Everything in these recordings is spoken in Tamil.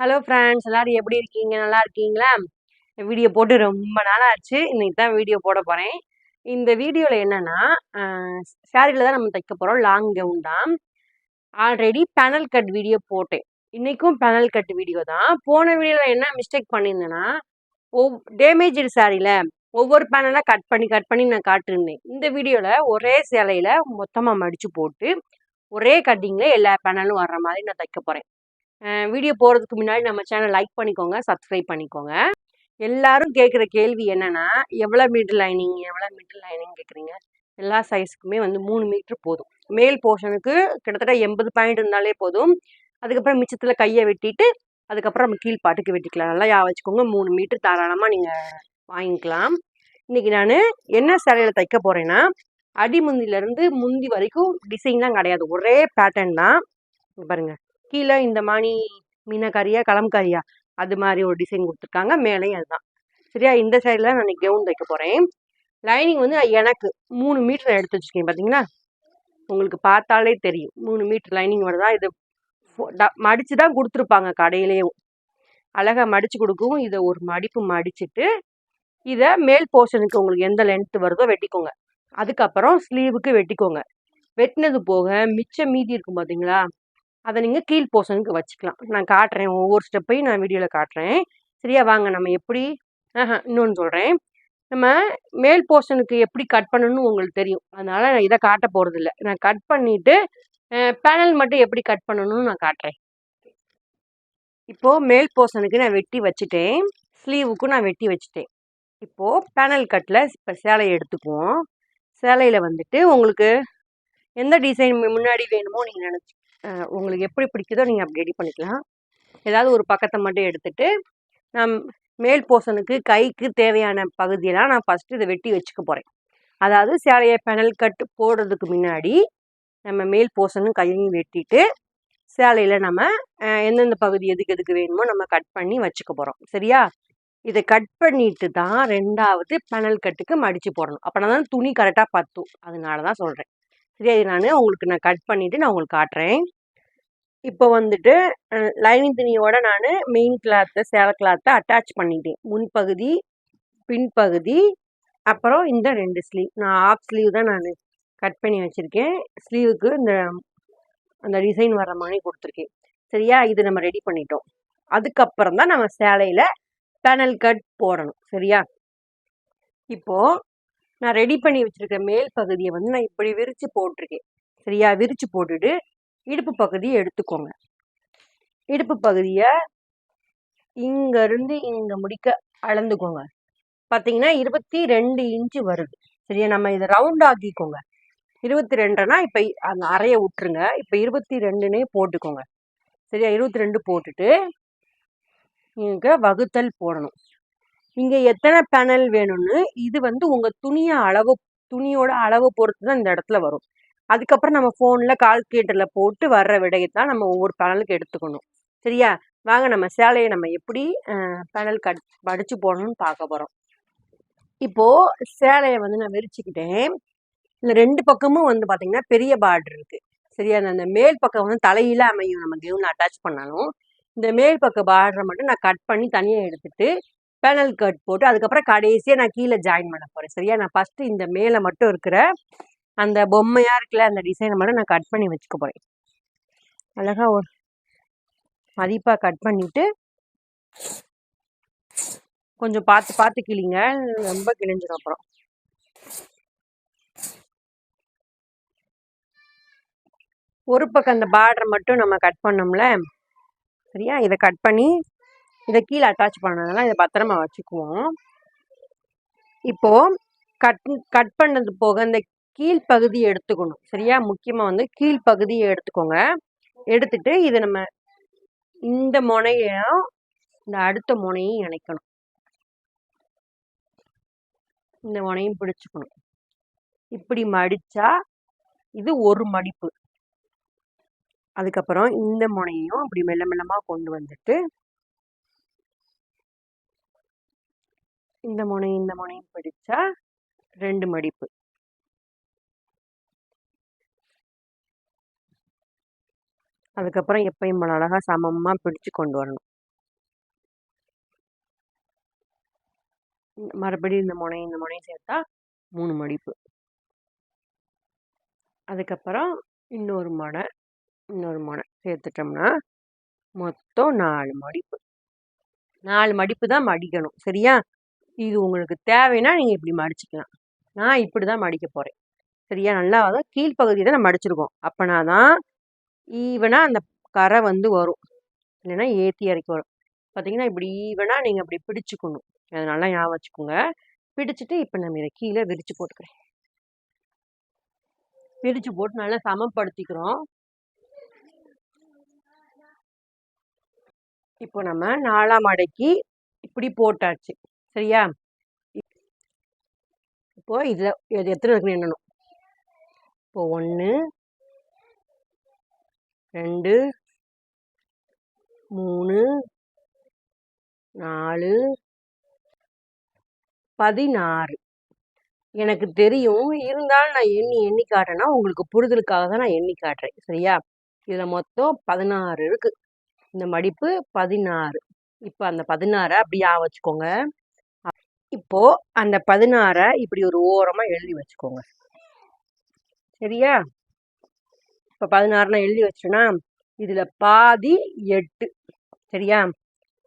ஹலோ ஃப்ரெண்ட்ஸ் எல்லாரும் எப்படி இருக்கீங்க? நல்லா இருக்கீங்களா? வீடியோ போட்டு ரொம்ப நாளாக ஆச்சு இன்னைக்கு தான் வீடியோ போட போகிறேன் இந்த வீடியோவில் என்னென்னா சாரியில் தான் நம்ம தைக்க போகிறோம் லாங் கவுன் தான். ஆல்ரெடி பேனல் கட் வீடியோ போட்டேன். இன்றைக்கும் பேனல் கட் வீடியோ தான். போன வீடியோவில் என்ன மிஸ்டேக் பண்ணியிருந்தேன்னா ஒவ் டேமேஜடு சாரியில் ஒவ்வொரு பேனலாக கட் பண்ணி கட் பண்ணி நான் காட்டிருந்தேன். இந்த வீடியோவில் ஒரே சேலையில் மொத்தமாக மடித்து போட்டு ஒரே கட்டிங்கில் எல்லா பேனலும் வர்ற மாதிரி நான் தைக்க போகிறேன் வீடியோ போகிறதுக்கு முன்னாடி நம்ம சேனல் லைக் பண்ணிக்கோங்க சப்ஸ்கிரைப் பண்ணிக்கோங்க. எல்லாரும் கேட்குற கேள்வி என்னென்னா எவ்வளோ மீட்டர் லைனிங் எவ்வளோ மீட்டர் லைனிங் கேட்குறீங்க? எல்லா சைஸுக்குமே வந்து மூணு மீட்ரு போதும். மேல் போர்ஷனுக்கு கிட்டத்தட்ட எண்பது பாயிண்ட் இருந்தாலே போதும். அதுக்கப்புறம் மிச்சத்தில் கையை வெட்டிட்டு அதுக்கப்புறம் நம்ம கீழ் பாட்டுக்கு வெட்டிக்கலாம். நல்லா யா வச்சுக்கோங்க. மூணு மீட்ரு தாராளமாக நீங்கள் வாங்கிக்கலாம். இன்றைக்கி நான் என்ன சேலையில் தைக்க போகிறேன்னா அடிமுந்திலேருந்து முந்தி வரைக்கும் டிசைன்லாம் கிடையாது. ஒரே பேட்டர்ன் தான். பாருங்கள் கீழே இந்த மாதிரி மீனக்காரியா கலம்காரியா அது மாதிரி ஒரு டிசைன் கொடுத்துருக்காங்க. மேலேயும் அதுதான். சரியா? இந்த சைடில் நான் கவுன் தைக்க போகிறேன் லைனிங் வந்து எனக்கு மூணு மீட்டர் எடுத்து வச்சுருக்கேன் பார்த்தீங்களா உங்களுக்கு பார்த்தாலே தெரியும். மூணு மீட்டர் லைனிங் வருதா இது மடித்து தான் கொடுத்துருப்பாங்க கடையிலேயும். அழகாக மடித்து கொடுக்கவும் இதை ஒரு மடிப்பு மடிச்சுட்டு இதை மேல் போர்ஷனுக்கு உங்களுக்கு எந்த லென்த்து வருதோ வெட்டிக்கோங்க. அதுக்கப்புறம் ஸ்லீவுக்கு வெட்டிக்கோங்க. வெட்டினது போக மிச்சம் மீதி இருக்கும் பார்த்தீங்களா அதை நீங்கள் கீழ் போர்ஷனுக்கு வச்சுக்கலாம். நான் காட்டுறேன் ஒவ்வொரு ஸ்டெப்பையும் நான் வீடியோவில் காட்டுறேன். சரியா? வாங்க நம்ம எப்படி? ஆஹா இன்னொன்று சொல்கிறேன் நம்ம மேல் போர்ஷனுக்கு எப்படி கட் பண்ணணும்னு உங்களுக்கு தெரியும். அதனால் நான் இதை காட்ட போகிறதில்ல நான் கட் பண்ணிவிட்டு பேனல் மட்டும் எப்படி கட் பண்ணணும்னு நான் காட்டுறேன். இப்போது மேல் போர்ஷனுக்கு நான் வெட்டி வச்சுட்டேன். ஸ்லீவுக்கும் நான் வெட்டி வச்சுட்டேன். இப்போது பேனல் கட்டில் இப்போ சேலையை எடுத்துக்குவோம். சேலையில் வந்துட்டு உங்களுக்கு எந்த டிசைன் முன்னாடி வேணுமோ நீங்கள் நினச்சி உங்களுக்கு எப்படி பிடிக்குதோ நீங்கள் அப்படி ரெடி பண்ணிக்கலாம். ஏதாவது ஒரு பக்கத்தை மட்டும் எடுத்துட்டு நான் மேல் போர்ஷனுக்கு கைக்கு தேவையான பகுதியெல்லாம் நான் ஃபஸ்ட்டு இதை வெட்டி வச்சுக்க போகிறேன் அதாவது சேலையை பெனல் கட்டு போடுறதுக்கு முன்னாடி நம்ம மேல் போர்ஷனும் கையையும் வெட்டிட்டு சேலையில் நம்ம எந்தெந்த பகுதி எதுக்கு எதுக்கு வேணுமோ நம்ம கட் பண்ணி வச்சுக்க போகிறோம் சரியா? இதை கட் பண்ணிட்டு தான் ரெண்டாவது பெனல் கட்டுக்கு மடித்து போடணும். அப்படின்னா தான் துணி கரெக்டாக பத்தும். அதனால தான் சொல்கிறேன் சரி நான் உங்களுக்கு நான் கட் பண்ணிவிட்டு நான் உங்களுக்கு காட்டுறேன். இப்போ வந்துட்டு லைனிங் துணியோட நான் மெயின் கிளாத்தை சேலை கிளாத்தை அட்டாச் பண்ணிட்டேன். முன்பகுதி பின்பகுதி அப்புறம் இந்த ரெண்டு ஸ்லீவ் நான் ஆஃப் ஸ்லீவ் தான் நான் கட் பண்ணி வச்சுருக்கேன். ஸ்லீவுக்கு இந்த அந்த டிசைன் வர மாதிரி கொடுத்துருக்கேன். சரியா? இது நம்ம ரெடி பண்ணிட்டோம். அதுக்கப்புறம் தான் நம்ம சேலையில் பேனல் கட் போடணும். சரியா? இப்போது நான் ரெடி பண்ணி வச்சுருக்க மேல் பகுதியை வந்து நான் இப்படி விரித்து போட்டிருக்கேன். சரியா? விரித்து போட்டுட்டு இடுப்பு பகுதியை எடுத்துக்கோங்க. இடுப்பு பகுதியை இங்கேருந்து இங்கே முடிக்க அளந்துக்கோங்க. பார்த்தீங்கன்னா இருபத்தி ரெண்டு இன்ச்சு வருது. சரியா? நம்ம இதை ரவுண்ட் ஆக்கிக்கோங்க. இருபத்தி ரெண்டுனா இப்போ அந்த அறையை விட்டுருங்க. இப்போ இருபத்தி ரெண்டுனே போட்டுக்கோங்க. சரியா? இருபத்தி ரெண்டு போட்டுட்டு இங்கே வகுத்தல் போடணும். இங்கே எத்தனை பேனல் வேணும்னு இது வந்து உங்கள் துணியை அளவு துணியோட அளவு பொறுத்து தான் இந்த இடத்துல வரும். அதுக்கப்புறம் நம்ம ஃபோனில் கால்குலேட்டரில் போட்டு வர்ற விடையை தான் நம்ம ஒவ்வொரு பேனலுக்கு எடுத்துக்கணும். சரியா? வாங்க நம்ம சேலையை நம்ம எப்படி பேனல் கட் படித்து போடணும்னு பார்க்க போகிறோம் இப்போது சேலையை வந்து நான் விரிச்சுக்கிட்டேன். இந்த ரெண்டு பக்கமும் வந்து பார்த்திங்கன்னா பெரிய பார்டர் இருக்குது சரியா? அந்த மேல் பக்கம் வந்து தலையில அமையும். நம்ம கவுன் அட்டாச் பண்ணாலும் இந்த மேல் பக்க பார்டரை மட்டும் நான் கட் பண்ணி தனியாக எடுத்துட்டு பேனல் கட் போட்டு அதுக்கப்புறம் கடைசியாக நான் கீழே ஜாயின் பண்ண போகிறேன் சரியா? நான் ஃபஸ்ட்டு இந்த மேலே மட்டும் இருக்கிற அந்த பொம்மையாக இருக்குல்ல அந்த டிசைனை மட்டும் நான் கட் பண்ணி வச்சுக்க போகிறேன் அழகாக ஒரு மதிப்பாக கட் பண்ணிவிட்டு கொஞ்சம் பார்த்து பார்த்து கிளிங்க ரொம்ப கிழிஞ்சிடும் அப்புறம். ஒரு பக்கம் அந்த பார்டர் மட்டும் நம்ம கட் பண்ணோம்ல. சரியா? இதை கட் பண்ணி இதை கீழே அட்டாச் பண்ணதெல்லாம் இதை பத்திரமா வச்சுக்குவோம். இப்போது கட் கட் பண்ணது போக இந்த கீழ்ப்பகுதியை எடுத்துக்கணும். சரியா? முக்கியமாக வந்து கீழ்ப்பகுதியை எடுத்துக்கோங்க. எடுத்துட்டு இதை நம்ம இந்த முனையும் இந்த அடுத்த முனையும் இணைக்கணும். இந்த முனையும் பிடிச்சுக்கணும். இப்படி மடிச்சா இது ஒரு மடிப்பு. அதுக்கப்புறம் இந்த முனையும் அப்படி மெல்ல மெல்லமாக கொண்டு வந்துட்டு இந்த முனை இந்த முனையும் பிடிச்சா ரெண்டு மடிப்பு. அதுக்கப்புறம் எப்பயும் போல அழகாக சமமாக பிடிச்சு கொண்டு வரணும். மறுபடியும் இந்த முனை இந்த முனையும் சேர்த்தா மூணு மடிப்பு. அதுக்கப்புறம் இன்னொரு முனை இன்னொரு முனை சேர்த்துட்டோம்னா மொத்தம் நாலு மடிப்பு. நாலு மடிப்பு தான் மடிக்கணும். சரியா? இது உங்களுக்கு தேவைன்னா நீங்கள் இப்படி மடிச்சுக்கலாம். நான் இப்படி தான் மடிக்க போகிறேன் சரியா? நல்லா அதான் கீழ்ப்பகுதியை தான் நம்ம மடிச்சிருக்கோம். அப்போனா தான் ஈவனாக அந்த கரை வந்து வரும். இல்லைன்னா ஏற்றி இறக்கி வரும். பார்த்தீங்கன்னா இப்படி ஈவனாக நீங்கள் அப்படி பிடிச்சிக்கணும். அதை நல்லா ஞாபகம் வச்சுக்கோங்க. பிடிச்சிட்டு இப்போ நம்ம இதை கீழே விரித்து போட்டுக்கிறேன். விரித்து போட்டு நல்லா சமப்படுத்திக்கிறோம். இப்போ நம்ம நாலாம் மடக்கி இப்படி போட்டாச்சு. சரியா? இப்போ இதில் இது எத்தனை இருக்குன்னு எண்ணணும்? இப்போ ஒன்று ரெண்டு மூணு நாலு பதினாறு. எனக்கு தெரியும். இருந்தாலும் நான் எண்ணி எண்ணி காட்டுறேன்னா உங்களுக்கு புரிதலுக்காக தான் நான் எண்ணி காட்டுறேன். சரியா? இதில் மொத்தம் பதினாறு இருக்கு. இந்த மடிப்பு பதினாறு. இப்போ அந்த பதினாறை அப்படியே வச்சுக்கோங்க. இப்போ அந்த பதினாறை இப்படி ஒரு ஓரமா எழுதி வச்சுக்கோங்க. சரியா? இப்போ பதினாறுனா எழுதி வச்சோன்னா இதுல பாதி எட்டு. சரியா?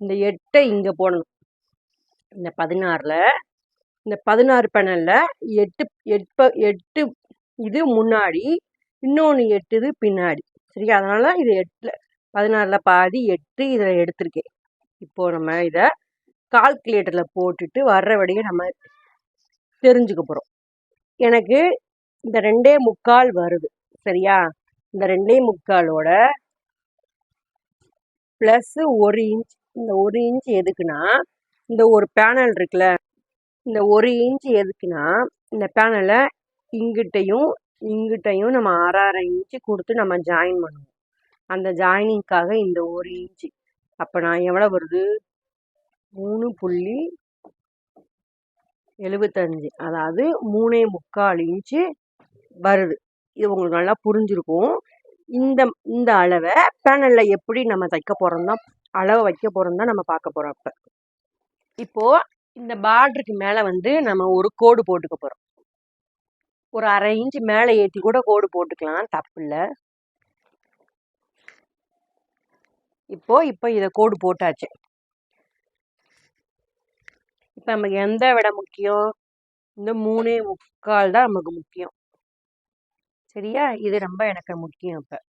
இந்த எட்டை இங்க போடணும். இந்த பதினாறுல இந்த பதினாறு பேனல்ல எட்டு எட்ப எட்டு இது முன்னாடி இன்னொன்று எட்டு இது பின்னாடி. சரியா? அதனால இது எட்டுல பதினாறுல பாதி எட்டு இதில் எடுத்திருக்கேன். இப்போ நம்ம இதை கால்குலேட்டரில் போட்டுட்டு வர்ற வழியை நம்ம தெரிஞ்சுக்க போகிறோம் எனக்கு இந்த ரெண்டே முக்கால் வருது. சரியா? இந்த ரெண்டே முக்காலோட ப்ளஸ் ஒரு இன்ச் இந்த ஒரு இன்ச் எதுக்குன்னா இந்த ஒரு பேனல் இருக்குல்ல இந்த ஒரு இன்ச் எதுக்குன்னா இந்த பேனலை இங்கிட்டையும் இங்கிட்டையும் நம்ம அரை அரை இன்ச்சு கொடுத்து நம்ம ஜாயின் பண்ணுவோம். அந்த ஜாயினிங்க்காக இந்த ஒரு இன்ச்சு அப்போ நான் எவ்வளோ வருது? மூணு புள்ளி எழுபத்தஞ்சு அதாவது மூணே முக்கால் இன்ச்சு வருது. இது உங்களுக்கு நல்லா புரிஞ்சிருக்கும். இந்த இந்த அளவை பேனலில் எப்படி நம்ம தைக்க போகிறோம் தான் அளவை வைக்க போகிறோம் தான் நம்ம பார்க்க போகிறோம் இப்போ இப்போது இந்த பார்டருக்கு மேலே வந்து நம்ம ஒரு கோடு போட்டுக்க போகிறோம் ஒரு அரை இன்ச்சு மேலே ஏற்றி கூட கோடு போட்டுக்கலாம் தப்பு இல்லை. இப்போ இப்போ இதை கோடு போட்டாச்சு. நமக்கு எந்த விட முக்கியம்? இந்த மூணே முக்கால் தான் நமக்கு முக்கியம். சரியா? இது ரொம்ப எனக்கு முக்கியம் இப்போ.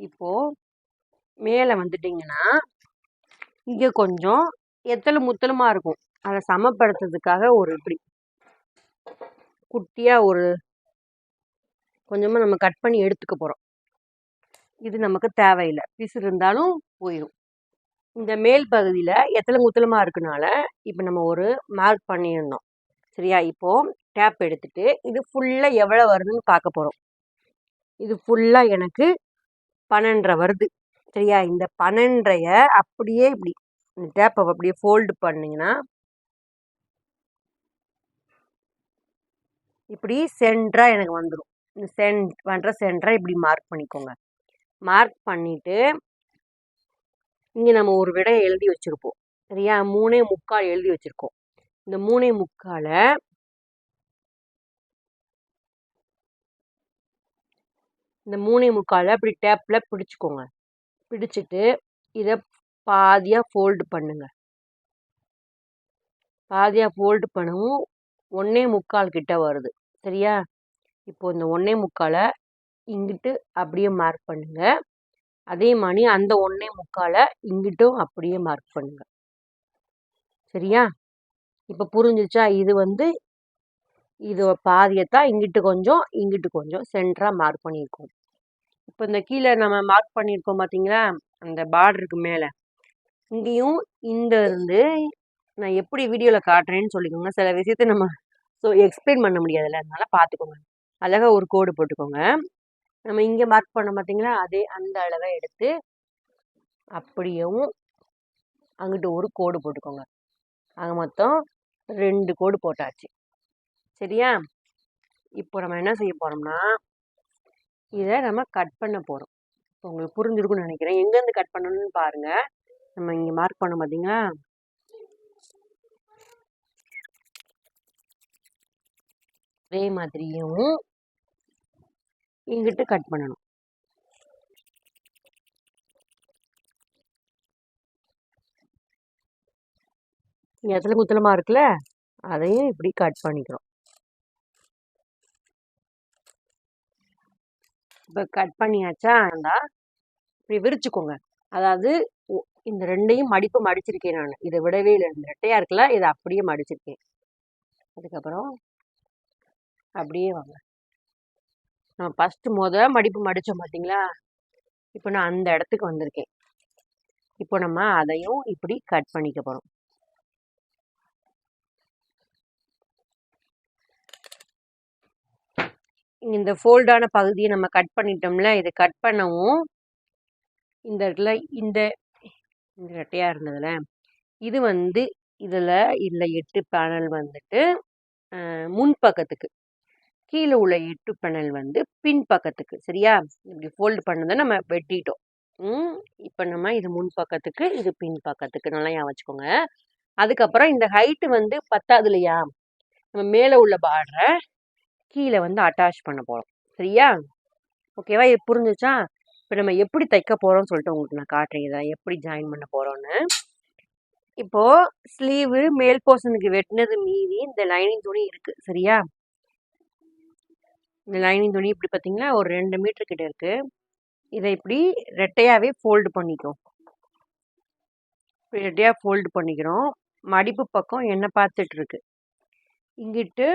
இப்போ மேலே வந்துட்டிங்கன்னா இங்கே கொஞ்சம் எத்தலும் முத்தலுமா இருக்கும். அதை சமப்படுத்துறதுக்காக ஒரு இப்படி. குட்டியாக ஒரு கொஞ்சமாக நம்ம கட் பண்ணி எடுத்துக்க போகிறோம் இது நமக்கு தேவையில்லை. பிசு இருந்தாலும் போயிடும் இந்த மேல் பகுதியில் எத்தனை குத்தலமாக இருக்கனால இப்போ நம்ம ஒரு மார்க் பண்ணிடணும் சரியா? இப்போது டேப் எடுத்துட்டு இது ஃபுல்லாக எவ்வளோ வருதுன்னு பார்க்க போகிறோம் இது ஃபுல்லாக எனக்கு பன்னெண்டரை வருது. சரியா? இந்த பன்னெண்டரைய அப்படியே இப்படி இந்த டேப்பை அப்படியே ஃபோல்டு பண்ணிங்கன்னா இப்படி சென்டராக எனக்கு வந்துடும் இந்த சென்ட் பண்ணுற சென்ட்ராக இப்படி மார்க் பண்ணிக்கோங்க. மார்க் பண்ணிவிட்டு இங்கே நம்ம ஒரு விடையை எழுதி வச்சுருப்போம். சரியா? மூணே முக்கால் எழுதி வச்சுருக்கோம். இந்த மூணே முக்காலை இந்த மூணே முக்காலை அப்படி டேப்பில் பிடிச்சிக்கோங்க. பிடிச்சிட்டு இதை பாதியாக ஃபோல்டு பண்ணுங்க. பாதியாக ஃபோல்டு பண்ணவும் ஒன்றே முக்கால் கிட்ட வருது. சரியா? இப்போ இந்த ஒன்றே முக்காலை இங்கிட்டு அப்படியே மார்க் பண்ணுங்க. அதே மாதிரி அந்த ஒன்றே முக்காலை இங்கிட்டும் அப்படியே மார்க் பண்ணுங்க. சரியா? இப்போ புரிஞ்சிச்சா? இது வந்து இது பாதியத்தான் இங்கிட்டு கொஞ்சம் இங்கிட்டு கொஞ்சம் சென்டராக மார்க் பண்ணியிருக்கோம் இப்போ இந்த கீழே நம்ம மார்க் பண்ணியிருக்கோம் பார்த்தீங்களா அந்த பார்டருக்கு மேலே. இங்கேயும் இந்த இருந்து நான் எப்படி வீடியோவில் காட்டுறேன்னு சொல்லிக்கோங்க. சில விஷயத்த நம்ம ஸோ எக்ஸ்பிளைன் பண்ண முடியாதுல்ல. அதனால பார்த்துக்கோங்க அழகாக ஒரு கோடு போட்டுக்கோங்க. நம்ம இங்கே மார்க் பண்ண பார்த்தீங்களா அதே அந்த அளவை எடுத்து அப்படியும் அங்கிட்டு ஒரு கோடு போட்டுக்கோங்க. அங்கே மொத்தம் ரெண்டு கோடு போட்டாச்சு. சரியா? இப்போ நம்ம என்ன செய்ய போகிறோம்னா இதை நம்ம கட் பண்ண போகிறோம் இப்போ உங்களுக்கு புரிஞ்சிருக்கும்னு நினைக்கிறேன். எங்கேருந்து கட் பண்ணணும்னு பாருங்கள் நம்ம இங்கே மார்க் பண்ண பார்த்தீங்களா அதே மாதிரியும் இங்கிட்டு கட் பண்ணணும். இடத்துல குத்தலமா இருக்குல்ல அதையும் இப்படி கட் பண்ணிக்கிறோம். இப்போ கட் பண்ணியாச்சா இருந்தா இப்படி விரிச்சுக்கோங்க. அதாவது இந்த ரெண்டையும் மடிப்பு மடிச்சிருக்கேன் நான். இதை விடவே இல்லை இந்த ரெட்டையா இருக்குல்ல இதை அப்படியே மடிச்சிருக்கேன். அதுக்கப்புறம் அப்படியே வாங்க. நம்ம ஃபஸ்ட்டு மொதல் மடிப்பு மடித்தோம் பார்த்தீங்களா இப்போ நான் அந்த இடத்துக்கு வந்திருக்கேன். இப்போ நம்ம அதையும் இப்படி கட் பண்ணிக்க போகிறோம் இந்த ஃபோல்டான பகுதியை நம்ம கட் பண்ணிட்டோம்ல இதை கட் பண்ணவும் இந்த இடத்துல இந்த இந்த ரெட்டையா இருந்ததுல இது வந்து இதில் இல்லை எட்டு பேனல் வந்துட்டு முன்பக்கத்துக்கு. கீழே உள்ள எட்டு பெனல் வந்து பின் பக்கத்துக்கு சரியா? இப்படி ஃபோல்டு பண்ணதை நம்ம வெட்டிட்டோம். ம் இப்போ நம்ம இது முன் பக்கத்துக்கு இது பின் பக்கத்துக்கு நல்லா ஞாபகம் வச்சுக்கோங்க. அதுக்கப்புறம் இந்த ஹைட்டு வந்து பத்தாது இல்லையா? நம்ம மேலே உள்ள பார்டரை கீழே வந்து அட்டாச் பண்ண போகிறோம் சரியா? ஓகேவா? இது புரிஞ்சுச்சா? இப்போ நம்ம எப்படி தைக்க போகிறோம்னு சொல்லிட்டு உங்களுக்கு நான் காட்டுறேன். இதை எப்படி ஜாயின் பண்ண போகிறோன்னு இப்போது ஸ்லீவு மேல் போர்ஷனுக்கு வெட்டினது மீறி இந்த லைனிங் துணி இருக்குது சரியா? இந்த லைனிங் துணி இப்படி பார்த்தீங்கன்னா ஒரு ரெண்டு மீட்டர் கிட்ட இருக்கு. இதை இப்படி ரெட்டையாகவே ஃபோல்டு பண்ணிக்கும். இப்படி ரெட்டையாக ஃபோல்டு பண்ணிக்கிறோம். மடிப்பு பக்கம் என்ன பார்த்துட்டு இருக்கு? இங்கிட்டு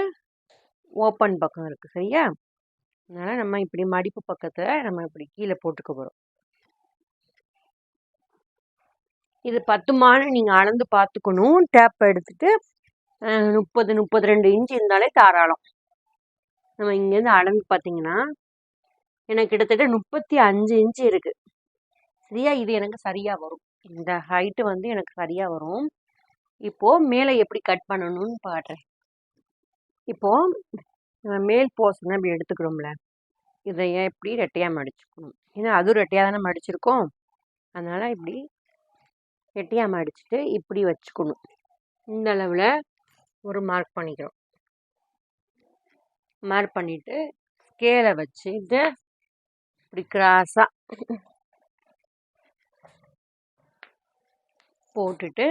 ஓப்பன் பக்கம் இருக்கு. சரியா? அதனால நம்ம இப்படி மடிப்பு பக்கத்தை நம்ம இப்படி கீழே போட்டுக்க போகிறோம் இது பத்து மானு நீங்கள் அளந்து பார்த்துக்கணும். டேப்பை எடுத்துட்டு முப்பது முப்பது ரெண்டு இன்ச்சு இருந்தாலே தாராளம். நம்ம இங்கேருந்து அளந்து பார்த்தீங்கன்னா எனக்கு கிட்டத்தட்ட முப்பத்தி அஞ்சு இன்ச் இருக்குது சரியா? இது எனக்கு சரியாக வரும். இந்த ஹைட்டு வந்து எனக்கு சரியாக வரும். இப்போது மேலே எப்படி கட் பண்ணணும்னு பாடுறேன் இப்போது நம்ம மேல் போர்ஷன் இப்படி எடுத்துக்கிறோம்ல. இதை எப்படி ரெட்டையாக மடிச்சுக்கணும் ஏன்னா அதுவும் ரெட்டையாக தானே மடிச்சிருக்கோம். அதனால் இப்படி ரெட்டையாக மடிச்சுட்டு இப்படி வச்சுக்கணும். இந்த அளவில் ஒரு மார்க் பண்ணிக்கிறோம். மார்க் பண்ணிவிட்டு ஸ்கேலை வச்சுட்டு இப்படி கிராஸாக போட்டுட்டு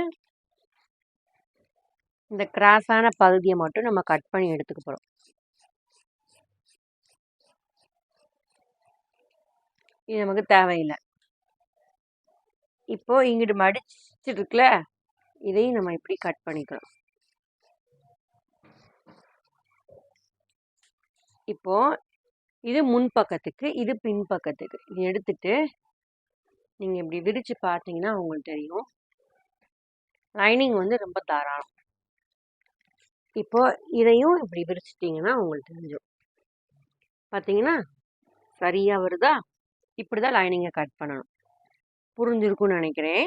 இந்த கிராஸான பகுதியை மட்டும் நம்ம கட் பண்ணி எடுத்துக்க போகிறோம் இது நமக்கு தேவையில்லை. இப்போது இங்கிட்டு மடிச்சிருக்குல இதையும் நம்ம இப்படி கட் பண்ணிக்கிறோம். இப்போது இது முன் பக்கத்துக்கு இது பின் பக்கத்துக்கு. இது எடுத்துட்டு நீங்கள் இப்படி விரித்து பார்த்தீங்கன்னா உங்களுக்கு தெரியும். லைனிங் வந்து ரொம்ப தாராளம். இப்போது இதையும் இப்படி விரிச்சிட்டிங்கன்னா உங்களுக்கு தெரிஞ்சிடும். பார்த்தீங்கன்னா சரியாக வருதா? இப்படி தான் லைனிங்கை கட் பண்ணணும். புரிஞ்சிருக்கும்னு நினைக்கிறேன்.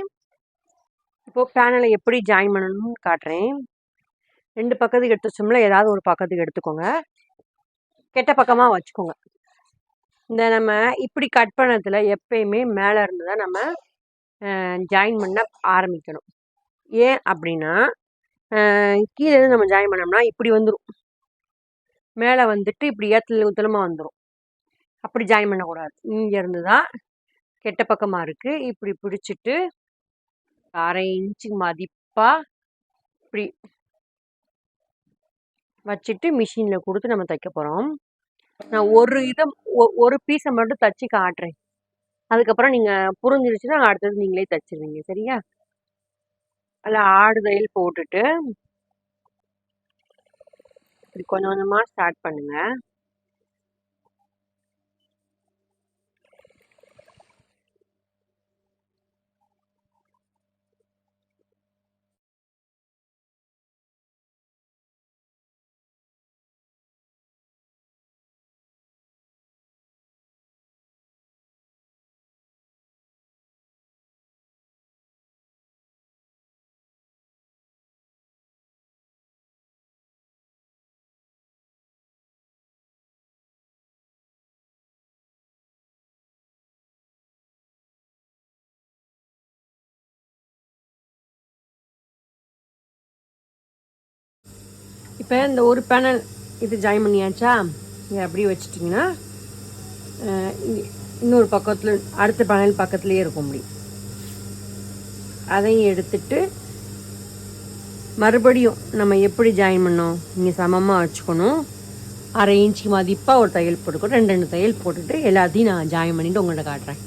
இப்போது பேனலை எப்படி ஜாயின் பண்ணணும்னு காட்டுறேன். ரெண்டு பக்கத்துக்கு எடுத்து வச்சோம்ல ஏதாவது ஒரு பக்கத்துக்கு எடுத்துக்கோங்க. கெட்ட பக்கமாக வச்சுக்கோங்க. இந்த நம்ம இப்படி கட் பண்ணதில் எப்பயுமே மேலே இருந்து தான் நம்ம ஜாயின் பண்ண ஆரம்பிக்கணும். ஏன் அப்படின்னா கீழே நம்ம ஜாயின் பண்ணோம்னா இப்படி வந்துடும் மேலே வந்துட்டு இப்படி ஏத்தல உத்தலமாக வந்துடும் அப்படி ஜாயின் பண்ணக்கூடாது. இங்கேருந்து தான் கெட்ட பக்கமாக இருக்குது இப்படி பிடிச்சிட்டு அரை இன்ச்சு மதிப்பாக இப்படி வச்சுட்டு மிஷினில் கொடுத்து நம்ம தைக்க போகிறோம் நான் ஒரு இதை ஒ- ஒரு பீஸை மட்டும் தச்சு காட்டுறேன். அதுக்கப்புறம் நீங்கள் புரிஞ்சிருச்சுன்னா அடுத்தது நீங்களே தச்சிருவீங்க. சரியா? அதில் ஆடுதையில் போட்டுட்டு இப்படி கொஞ்சம் கொஞ்சமாக ஸ்டார்ட் பண்ணுங்கள் இப்போ இந்த ஒரு பேனல் இது ஜாயின் பண்ணியாச்சா? இதை அப்படியே வச்சிட்டிங்கன்னா இ- இன்னொரு பக்கத்தில் அடுத்த பேனல் பக்கத்துலேயே இருக்கும் முடியும். அதையும் எடுத்துட்டு மறுபடியும் நம்ம எப்படி ஜாயின் பண்ணோம்? இங்கே சமமாக வச்சுக்கணும். அரை இன்ச்சு மதிப்பாக ஒரு தையல் போட்டுக்கணும். ரெண்டு ரெண்டு தையல் போட்டுட்டு எல்லாத்தையும் நான் ஜாயின் பண்ணிவிட்டு உங்கள்கிட்ட காட்டுறேன்.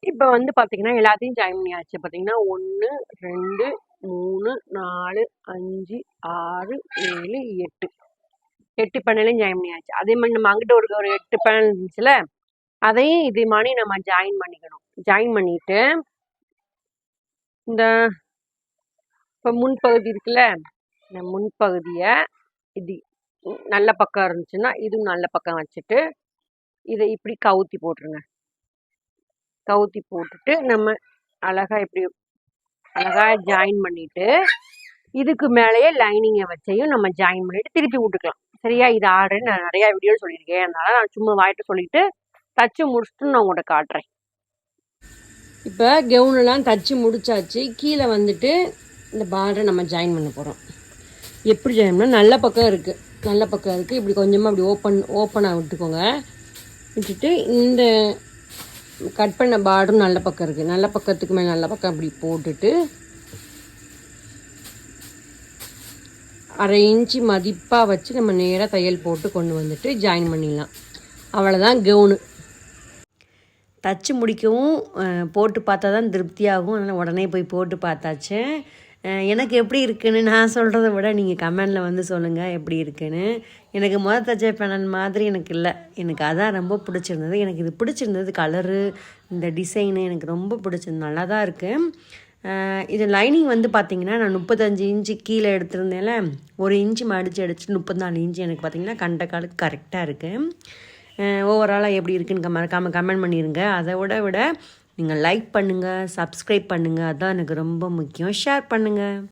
இப்போ வந்து பார்த்தீங்கன்னா எல்லாத்தையும் ஜாயின் பண்ணியாச்சு. பார்த்தீங்கன்னா ஒன்று ரெண்டு மூணு நாலு அஞ்சு ஆறு ஏழு எட்டு. எட்டு பேனலையும் ஜாயின் பண்ணியாச்சு. அதே மாதிரி நம்ம அங்கிட்ட ஒரு ஒரு எட்டு பேனல் இருந்துச்சுல அதையும் இதே மாதிரி நம்ம ஜாயின் பண்ணிக்கணும். ஜாயின் பண்ணிட்டு இந்த இப்போ முன்பகுதி இருக்குல்ல இந்த முன்பகுதியை இது நல்ல பக்கம் இருந்துச்சுன்னா இதுவும் நல்ல பக்கம் வச்சுட்டு இதை இப்படி கவுத்தி போட்டுருங்க. கவுத்தி போட்டுட்டு நம்ம அழகாக இப்படி அழகா ஜாயின் பண்ணிட்டு இதுக்கு மேலேயே லைனிங்கை வச்சையும் நம்ம ஜாயின் பண்ணிட்டு திருப்பி விட்டுக்கலாம். சரியா? இது ஆர்டர் நான் நிறையா வீடியோ சொல்லியிருக்கேன். அதனால நான் சும்மா வாயிட்டு சொல்லிட்டு தச்சு முடிச்சுட்டு நான் உங்கள்கிட்ட காட்டுறேன். இப்போ கெவுனெல்லாம் தச்சு முடிச்சாச்சு. கீழே வந்துட்டு இந்த பார்டரை நம்ம ஜாயின் பண்ண போகிறோம் எப்படி ஜாயின் பண்ணால் நல்ல பக்கம் இருக்குது நல்ல பக்கம் இருக்குது இப்படி கொஞ்சமாக அப்படி ஓப்பன் ஓப்பனாக விட்டுக்கோங்க. விட்டுட்டு இந்த கட் பண்ண பார்டரும் நல்ல பக்கம் இருக்குது நல்ல பக்கத்துக்கு மேலே நல்ல பக்கம் அப்படி போட்டுட்டு அரை இன்ச்சு மதிப்பாக வச்சு நம்ம நேராக தையல் போட்டு கொண்டு வந்துட்டு ஜாயின் பண்ணிடலாம். அவ்வளோதான் கவுனு தச்சு முடிக்கவும் போட்டு பார்த்தா தான் திருப்தியாகும். அதனால் உடனே போய் போட்டு பார்த்தாச்சு. எனக்கு எப்படி இருக்குன்னு நான் சொல்கிறத விட நீங்கள் கமெண்டில் வந்து சொல்லுங்கள் எப்படி இருக்குன்னு. எனக்கு முத தச்ச பேனல் மாதிரி எனக்கு இல்லை. எனக்கு அதான் ரொம்ப பிடிச்சிருந்தது. எனக்கு இது பிடிச்சிருந்தது கலரு இந்த டிசைனு எனக்கு ரொம்ப பிடிச்சிருந்தது. நல்லா தான் இருக்குது இது லைனிங் வந்து பார்த்திங்கன்னா நான் முப்பத்தஞ்சு இன்ச்சு கீழே எடுத்திருந்தேன்ல ஒரு இன்ச்சு மடித்து அடிச்சு முப்பத்தாலு இன்ச்சு எனக்கு பார்த்தீங்கன்னா கண்ட காலுக்கு கரெக்டாக இருக்குது ஓவராலாக எப்படி இருக்குன்னு மறக்காமல் கமெண்ட் பண்ணிடுங்க அதை விட விட நீங்கள் லைக் பண்ணுங்கள் சப்ஸ்கிரைப் பண்ணுங்கள் அதுதான் எனக்கு ரொம்ப முக்கியம். ஷேர் பண்ணுங்கள்